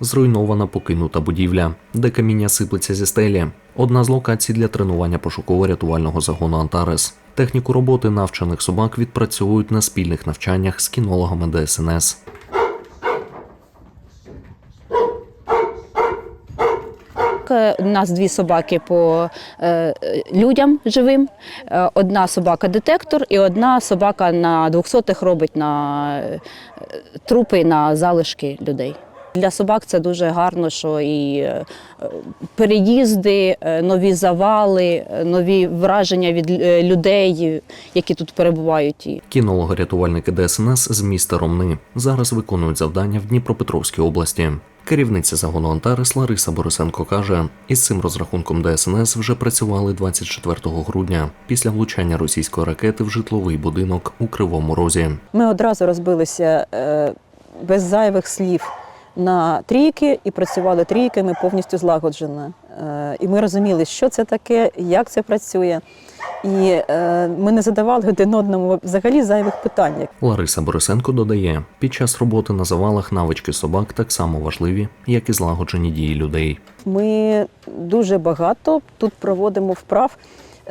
зруйнована покинута будівля, де каміння сиплеться зі стелі. Одна з локацій для тренування пошуково-рятувального загону Антарес. Техніку роботи навчених собак відпрацьовують на спільних навчаннях з кінологами ДСНС. Е, У нас дві собаки по е, людям живим, е, одна собака детектор і одна собака на 200-х робить на трупи на залишки людей. Для собак це дуже гарно, що і е, переїзди, е, нові завали, е, нові враження від людей, які тут перебувають. Кінологи-рятувальники ДСНС з міста Ромни зараз виконують завдання в Дніпропетровській області. Керівниця загону Антарес Лариса Борисенко каже, із цим розрахунком ДСНС вже працювали 24 грудня після влучання російської ракети в житловий будинок у Кривому Розі. Ми одразу розбилися без зайвих слів на трійки і працювали трійками повністю злагоджено. Е, І ми розуміли, що це таке, як це працює. І е, ми не задавали один одному взагалі зайвих питань. Лариса Борисенко додає, під час роботи на завалах навички собак так само важливі, як і злагоджені дії людей. Ми дуже багато тут проводимо вправ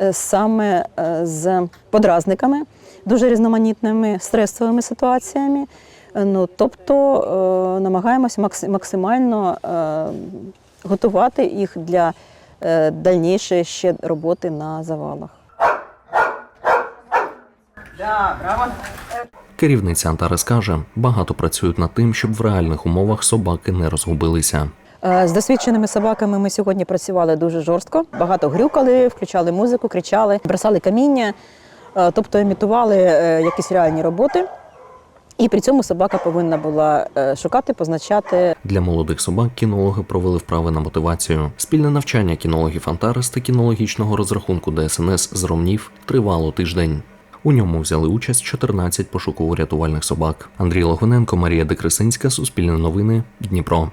е, саме з подразниками, дуже різноманітними стресовими ситуаціями. Е, Ну, тобто е, намагаємося максимально е, готувати їх для е, дальнішої ще роботи на завалах. Керівниця Антарес каже, багато працюють над тим, щоб в реальних умовах собаки не розгубилися. З досвідченими собаками ми сьогодні працювали дуже жорстко. Багато грюкали, включали музику, кричали, бросали каміння, тобто імітували якісь реальні роботи. І при цьому собака повинна була е, шукати, позначати Для молодих собак кінологи провели вправи на мотивацію. Спільне навчання кінологів Антарес та кінологічного розрахунку ДСНС з Ромнів тривало тиждень. У ньому взяли участь 14 пошуково-рятувальних собак. Андрій Логвиненко, Марія Декресинська, Суспільне новини, Дніпро.